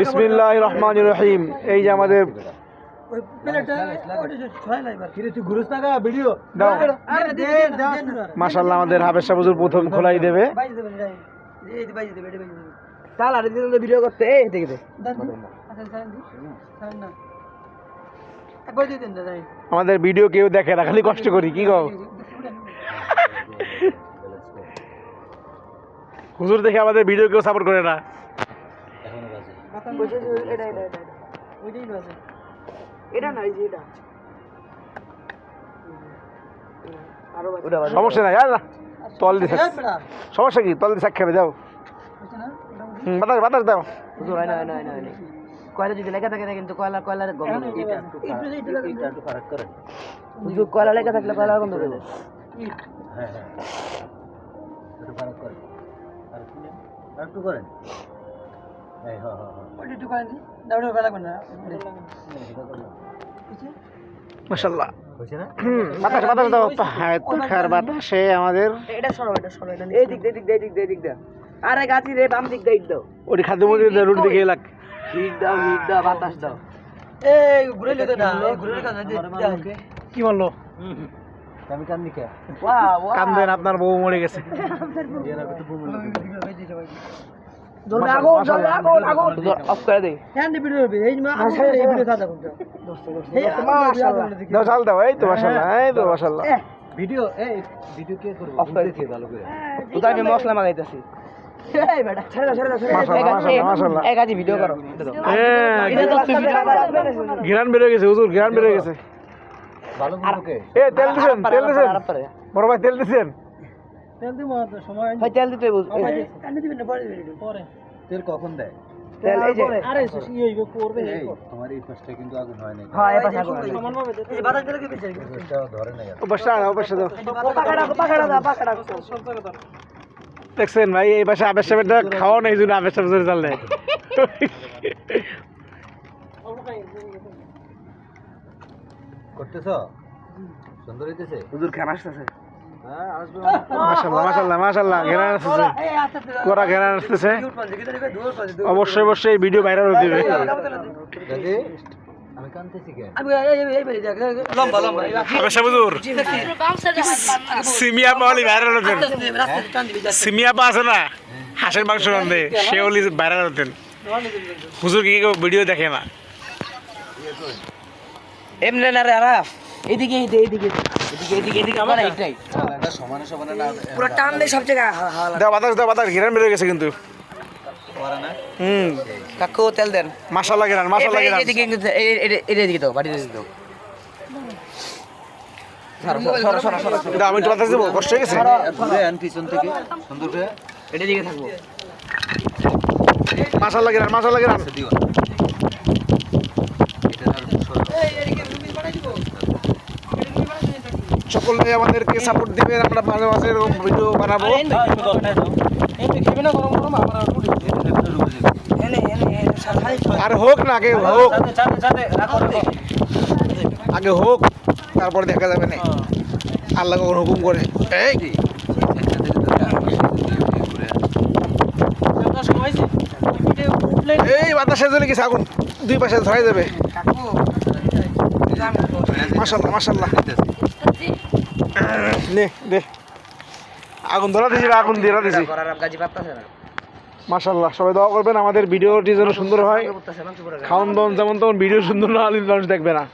বিসমিল্লাহ রহমান রহিম। এই যে আমাদের মাশাল্লাহ আমাদের হাবের শাহ প্রথম খোলাই দেবে। চাল আর ভিডিও করতে এই দেখে দে। আচ্ছা আমাদের ভিডিও কেউ দেখে না খালি কষ্ট করি কি গো হুজুর দেখে আমাদের ভিডিও কেউ সাপোর্ট করে না। বসে এটা এটা এটা ওইটাই আছে এটা না এই যে এটা। সমস্যা নাই না তল দিয়ে সমস্যা কি? তল দিয়ে খাবে যাও। বাতাস বাতাস দাও। হয় না হয় না হয় না কয়লা যদি লেখা থাকে কিন্তু কয়লা কয়লার গন্ধ দেবে। হুজুর কয়লা লেখা থাকলে কয়লার গন্ধ দেবে? মাশাল্লাহ হুম, বাতাস বাতাস দাও হ্যাঁ বাতাসে আমাদের এটা সরো এটা সরো এটা এই দিক দিয়ে, দিক দিয়ে, দিক দিয়ে, দিক দিয়ে। আরে গাছি রে বাম দিক দিয়ে দাও। ওটি খাদ্য মন্দির রুট দিকে এলাক হিট দাও হিট দাও বাতাস দাও। এই ঘুরে কি বলল? আমি কান্দেন আপনার বউ মরে গেছে। ভিডিও এই ভিডিও কে করবে? অফ করে ভালো করে। তো আমি মশলা মাগাইতাছি হ্যাঁ ঘিরান বেরোয় গেছে হুজুর ঘিরান বেরোয় গেছে। এ তেল দিছেন তেল দিছেন। বড় ভাই তেল দিছেন। তেল দিব সময় হয় তেল দিতে বুঝ দিবেন না পরে দিবেন পরে। তেল কখন দেয়? তেল এই যে। আরে ই হইব করবে এই তোমার এই পাশটা কিন্তু আগুন হয় নাই। হ্যাঁ এই পাশে আগুন সমান ভাবে এই বাতাস দিলে কি বেঁচে এটা ধরে নাই ও পাশটা ও পাশটা দাও। পাকাড়া পাকাড়া দাও পাকাড়া দেখছেন ভাই এই পাশে আবেশ সাহেবের খাওয়া নেই জন্য আবেশ সাহেব জোরে চাল করতেছ? সুন্দর হইতেছে? হুজুর খান আসতেছে। মাশাল্লাহ মাশাল্লাহ মাশাল্লাহ আসতেছে কোরা আসতেছে অবশ্যই অবশ্যই ভিডিও ভাইরাল পা আছে না হাঁসের মাংস রান্ধে সে ওলি ভাইরাল হতেন হুজুর কি ভিডিও দেখে না এমনে না রে আরাফ এদিকে এদিকে এদিকে এদিকে এদিকে আমার এইটাই সমানে সমানে না পুরো টান দে সব জায়গায় বাতাস বাতাস ঘেরান বেরোয় গেছে কিন্তু। হুম। কাকু তেল দেন। মাশাল্লাহ ঘেরান মাশাল্লাহ ঘেরান। এদিকে এটা এদিকে দাও বাড়ি দিকে দাও। সরো সরো সরো সরো সরো দাও আমি একটু বাতাস দেবো কষ্ট হয়ে গেছে। পিছন থেকে সুন্দর করে। এটা দিকে থাকব। মাশাল্লাহ ঘেরান মাশাল্লাহ ঘেরান। দিও না এটা আর সরো সকলে আমাদেরকে সাপোর্ট দিবেন আমরা মাঝে মাঝে এরকম ভিডিও বানাবো। আর হোক না আগে হোক। আগে হোক তারপরে দেখা যাবে না। আল্লাহ কখন হুকুম করে। এই এই বাতাসে চলে গেছে আগুন দুই পাশে ধরাই যাবে মাশাল্লাহ মাশাল্লাহ নে দে। আগুন ধরা দিছি আগুন ধরা দিছি। মাশাল্লাহ সবাই দোয়া করবেন আমাদের ভিডিওটি যেন সুন্দর হয়। খাওয়ান দাওয়ান যেমন তেমন ভিডিও সুন্দর না হলে মানুষ দেখবে না।